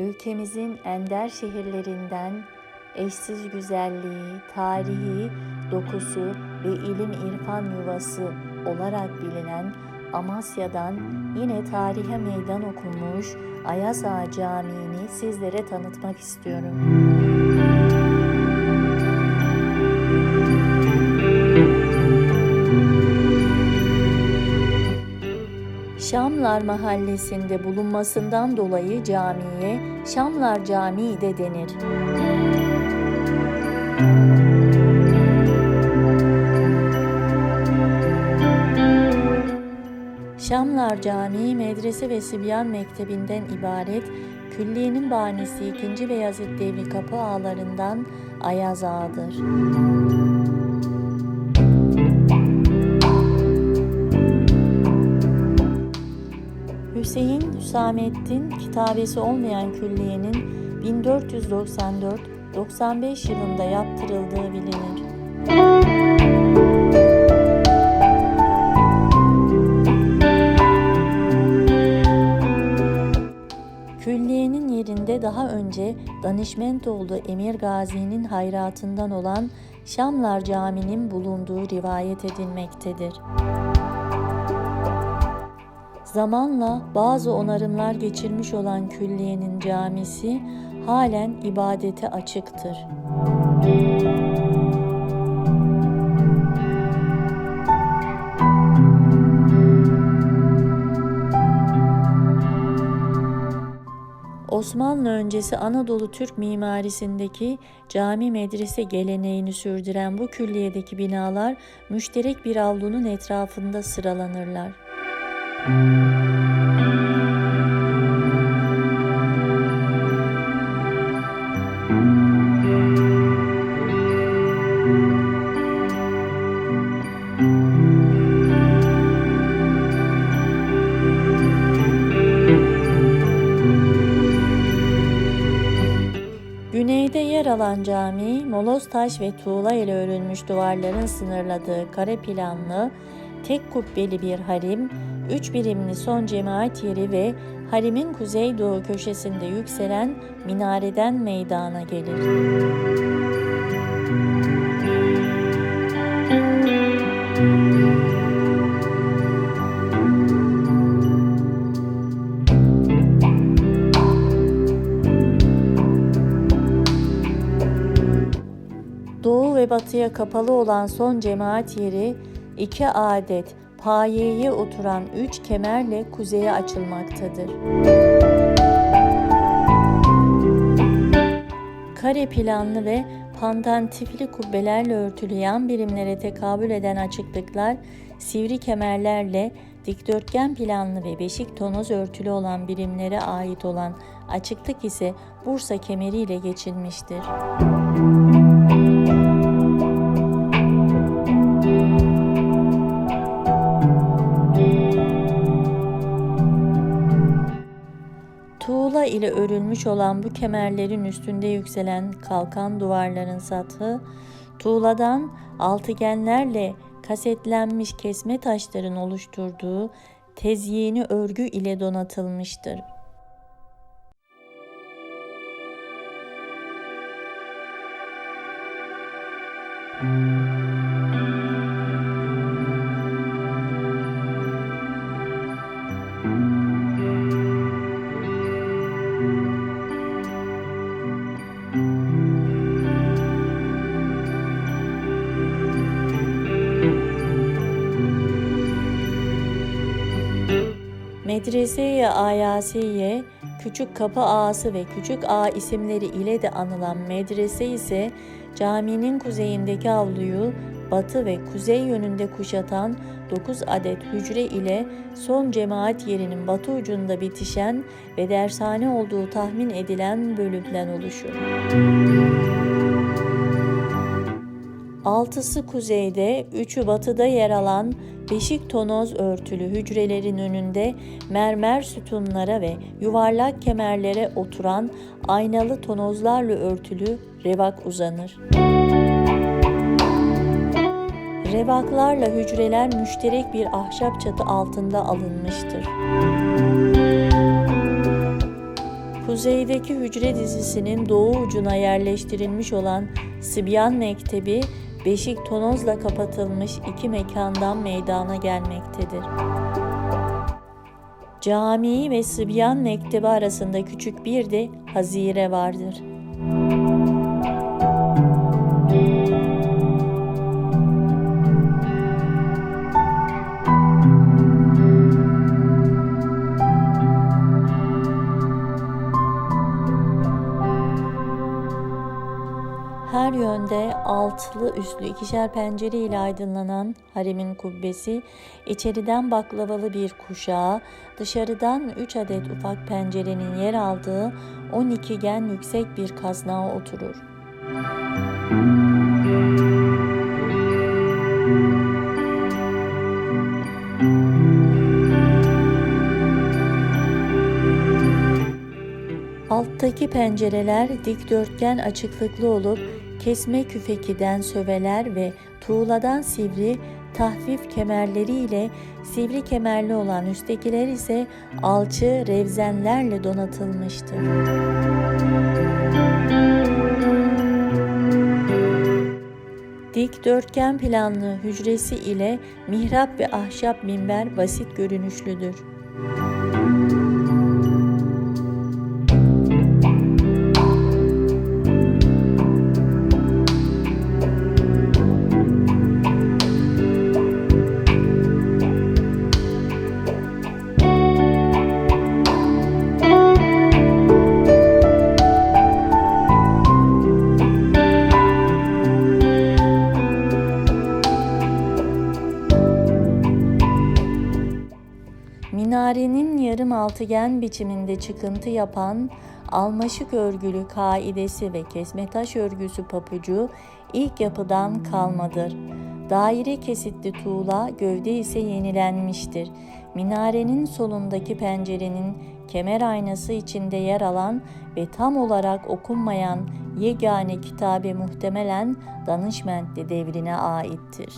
ülkemizin ender şehirlerinden eşsiz güzelliği, tarihi, dokusu ve ilim irfan yuvası olarak bilinen Amasya'dan yine tarihe meydan okumuş Ayaz Ağa Camii'ni sizlere tanıtmak istiyorum. Şamlar mahallesinde bulunmasından dolayı camiye Şamlar Camii de denir. Şamlar Camii medrese ve Sibyan Mektebi'nden ibaret külliyenin banisi 2. Beyazıt Devri kapı ağalarından Ayaz Ağa'dır. Hüseyin Hüsamettin kitabesi olmayan külliyenin 1494-95 yılında yaptırıldığı bilinir. Külliyenin yerinde daha önce Danişmentoğlu Emir Gazi'nin hayratından olan Şamlar Camii'nin bulunduğu rivayet edilmektedir. Zamanla bazı onarımlar geçirmiş olan külliyenin camisi halen ibadete açıktır. Osmanlı öncesi Anadolu Türk mimarisindeki cami medrese geleneğini sürdüren bu külliyedeki binalar müşterek bir avlunun etrafında sıralanırlar. Güneyde yer alan cami, moloz taş ve tuğla ile örülmüş duvarların sınırladığı kare planlı, tek kubbeli bir harim, üç birimli son cemaat yeri ve harimin kuzeydoğu köşesinde yükselen minareden meydana gelir. Doğu ve batıya kapalı olan son cemaat yeri iki adet payeye oturan üç kemerle kuzeye açılmaktadır. Kare planlı ve pandantifli kubbelerle örtülü yan birimlere tekabül eden açıklıklar sivri kemerlerle dikdörtgen planlı ve beşik tonoz örtülü olan birimlere ait olan açıklık ise Bursa kemeri ile geçilmiştir. Tuğla ile örülmüş olan bu kemerlerin üstünde yükselen kalkan duvarların sathı, tuğladan altıgenlerle kasetlenmiş kesme taşların oluşturduğu tezyini örgü ile donatılmıştır. Medrese-i Ayasiye, Küçük Kapı Ağası ve Küçük Ağa isimleri ile de anılan medrese ise caminin kuzeyindeki avluyu batı ve kuzey yönünde kuşatan 9 adet hücre ile son cemaat yerinin batı ucunda bitişen ve dershane olduğu tahmin edilen bölümden oluşur. Altısı kuzeyde, üçü batıda yer alan beşik tonoz örtülü hücrelerin önünde mermer sütunlara ve yuvarlak kemerlere oturan aynalı tonozlarla örtülü revak uzanır. Revaklarla hücreler müşterek bir ahşap çatı altında alınmıştır. Kuzeydeki hücre dizisinin doğu ucuna yerleştirilmiş olan Sibyan Mektebi, beşik tonozla kapatılmış iki mekandan meydana gelmektedir. Camii ve Sibyan Mektebi arasında küçük bir de hazire vardır. Altlı üstlü ikişer pencere ile aydınlanan haremin kubbesi, içeriden baklavalı bir kuşağı, dışarıdan üç adet ufak pencerenin yer aldığı 12 gen yüksek bir kaznağa oturur. Alttaki pencereler dikdörtgen açıklıklı olup kesme küfekiden söveler ve tuğladan sivri tahfif kemerleriyle sivri kemerli olan üsttekiler ise alçı revzenlerle donatılmıştır. Dikdörtgen planlı hücresi ile mihrap ve ahşap minber basit görünüşlüdür. Altıgen biçiminde çıkıntı yapan almaşık örgülü kaidesi ve kesme taş örgüsü papucu ilk yapıdan kalmadır. Daire kesitli tuğla gövde ise yenilenmiştir. Minarenin solundaki pencerenin kemer aynası içinde yer alan ve tam olarak okunmayan yegane kitabe muhtemelen Danışmentli devrine aittir.